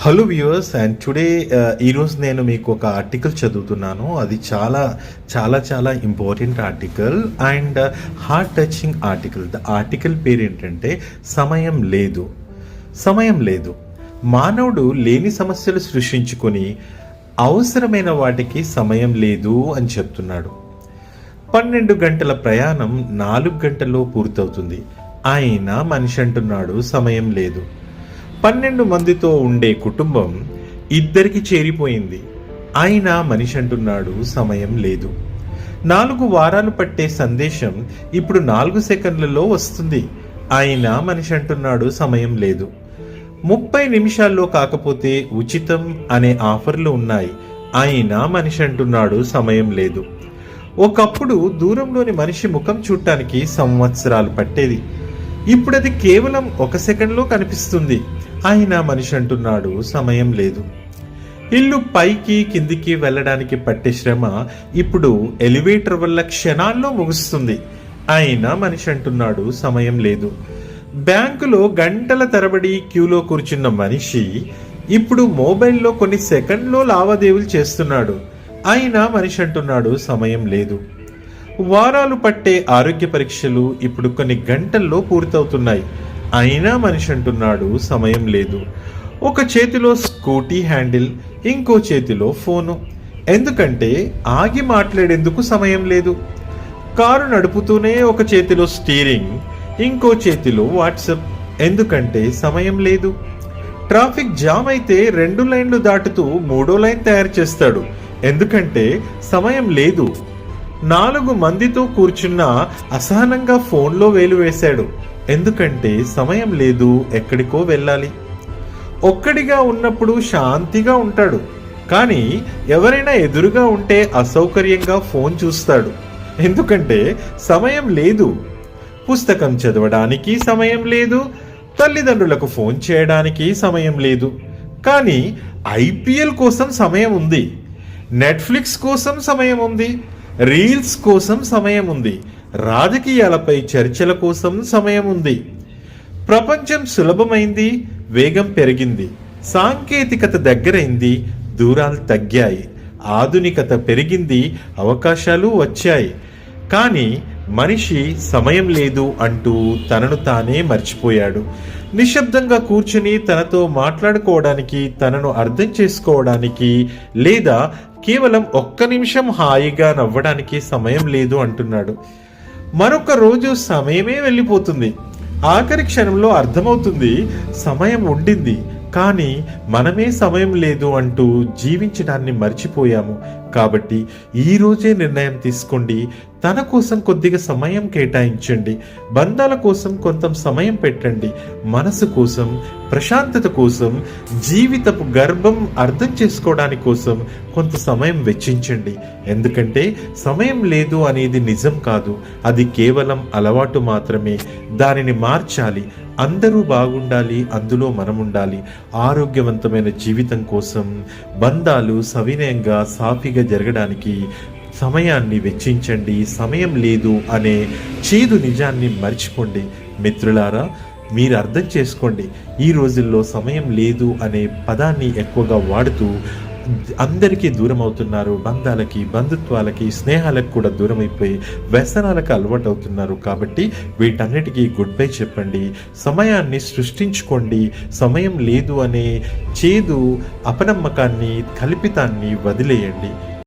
Hello viewers and today ఈరోజు నేను మీకు ఒక ఆర్టికల్ చదువుతున్నాను. అది చాలా చాలా చాలా important article and heart touching article the article పేరు ఏంటంటే సమయం లేదు. సమయం లేదు. మానవుడు లేని సమస్యలు సృష్టించుకొని అవసరమైన వాటికి సమయం లేదు అని చెప్తున్నాడు. పన్నెండు గంటల ప్రయాణం నాలుగు గంటల్లో పూర్తవుతుంది. అయినా మనిషి అంటున్నాడు సమయం లేదు. పన్నెండు మందితో ఉండే కుటుంబం ఇద్దరికి చేరిపోయింది. ఆయన మనిషి అంటున్నాడు సమయం లేదు. నాలుగు వారాలు పట్టే సందేశం ఇప్పుడు నాలుగు సెకండ్లలో వస్తుంది. ఆయన మనిషి అంటున్నాడు సమయం లేదు. ముప్పై నిమిషాల్లో కాకపోతే ఉచితం అనే ఆఫర్లు ఉన్నాయి. ఆయన మనిషి అంటున్నాడు సమయం లేదు. ఒకప్పుడు దూరంలోని మనిషి ముఖం చూడటానికి సంవత్సరాలు పట్టేది. ఇప్పుడు అది కేవలం ఒక సెకండ్లో కనిపిస్తుంది. అయినా మనిషి అంటున్నాడు సమయం లేదు. ఇల్లు పైకి కిందికి వెళ్ళడానికి పట్టే శ్రమ ఇప్పుడు ఎలివేటర్ వల్ల క్షణాల్లో ముగుస్తుంది. అయినా మనిషి అంటున్నాడు సమయం లేదు. బ్యాంకులో గంటల తరబడి క్యూలో కూర్చున్న మనిషి ఇప్పుడు మొబైల్లో కొన్ని సెకండ్లో లావాదేవీలు చేస్తున్నాడు. అయినా మనిషి అంటున్నాడు సమయం లేదు. వారాలు పట్టే ఆరోగ్య పరీక్షలు ఇప్పుడు కొన్ని గంటల్లో పూర్తవుతున్నాయి. అయినా మనిషి అంటున్నాడు సమయం లేదు. ఒక చేతిలో స్కూటీ హ్యాండిల్ ఇంకో చేతిలో ఫోను. ఎందుకంటే ఆగి మాట్లాడేందుకు సమయం లేదు. కారు నడుపుతూనే ఒక చేతిలో స్టీరింగ్ ఇంకో చేతిలో వాట్సప్. ఎందుకంటే సమయం లేదు. ట్రాఫిక్ జామ్ అయితే రెండు లైన్లు దాటుతూ మూడో లైన్ తయారు చేస్తాడు. ఎందుకంటే సమయం లేదు. నాలుగు మందితో కూర్చున్న అసహనంగా ఫోన్లో వేలు వేశాడు. ఎందుకంటే సమయం లేదు ఎక్కడికో వెళ్ళాలి. ఒక్కడిగా ఉన్నప్పుడు శాంతిగా ఉంటాడు. కానీ ఎవరైనా ఎదురుగా ఉంటే అసౌకర్యంగా ఫోన్ చూస్తాడు. ఎందుకంటే సమయం లేదు. పుస్తకం చదవడానికి సమయం లేదు. తల్లిదండ్రులకు ఫోన్ చేయడానికి సమయం లేదు. కానీ ఐపీఎల్ కోసం సమయం ఉంది. నెట్ఫ్లిక్స్ కోసం సమయం ఉంది. రీల్స్ కోసం సమయం ఉంది రాజకీయాలపై చర్చల కోసం సమయం ఉంది ప్రపంచం సులభమైంది వేగం పెరిగింది. సాంకేతికత దగ్గరైంది దూరాలు తగ్గాయి. ఆధునికత పెరిగింది అవకాశాలు వచ్చాయి. కానీ మనిషి సమయం లేదు అంటూ తనను తానే మర్చిపోయాడు. నిశ్శబ్దంగా కూర్చుని తనతో మాట్లాడుకోవడానికి తనను అర్థం చేసుకోవడానికి లేదా కేవలం ఒక్క నిమిషం హాయిగా నవ్వడానికి సమయం లేదు అంటున్నాడు. మరొక రోజు సమయమే వెళ్ళిపోతుంది. ఆఖరి క్షణంలో అర్థమవుతుంది సమయం ఉండింది. కానీ మనమే సమయం లేదు అంటూ జీవించడాన్ని మర్చిపోయాము. కాబట్టి ఈ రోజే నిర్ణయం తీసుకోండి. తన కోసం కొద్దిగా సమయం కేటాయించండి. బంధాల కోసం కొంత సమయం పెట్టండి. మనసు కోసం ప్రశాంతత కోసం జీవితపు గర్భం అర్థం చేసుకోవడానికి కోసం కొంత సమయం వెచ్చించండి. ఎందుకంటే సమయం లేదు అనేది నిజం కాదు. అది కేవలం అలవాటు మాత్రమే. దానిని మార్చాలి. అందరూ బాగుండాలి. అందులో మనం ఉండాలి ఆరోగ్యవంతమైన జీవితం కోసం బంధాలు సవినయంగా సాఫీగా జరగడానికి సమయాన్ని వెచ్చించండి సమయం లేదు అనే చేదు నిజాన్ని మర్చిపోండి. మిత్రులారా మీరు అర్థం చేసుకోండి ఈ రోజుల్లో సమయం లేదు అనే పదాన్ని ఎక్కువగా వాడుతూ అందరికీ దూరం అవుతున్నారు బంధాలకి బంధుత్వాలకి స్నేహాలకు కూడా దూరం అయిపోయి వ్యసనాలకు అలవాటు అవుతున్నారు కాబట్టి వీటన్నిటికీ గుడ్ బై చెప్పండి. సమయాన్ని సృష్టించుకోండి. సమయం లేదు అనే చేదు అపనమ్మకాన్ని కల్పితాన్ని వదిలేయండి.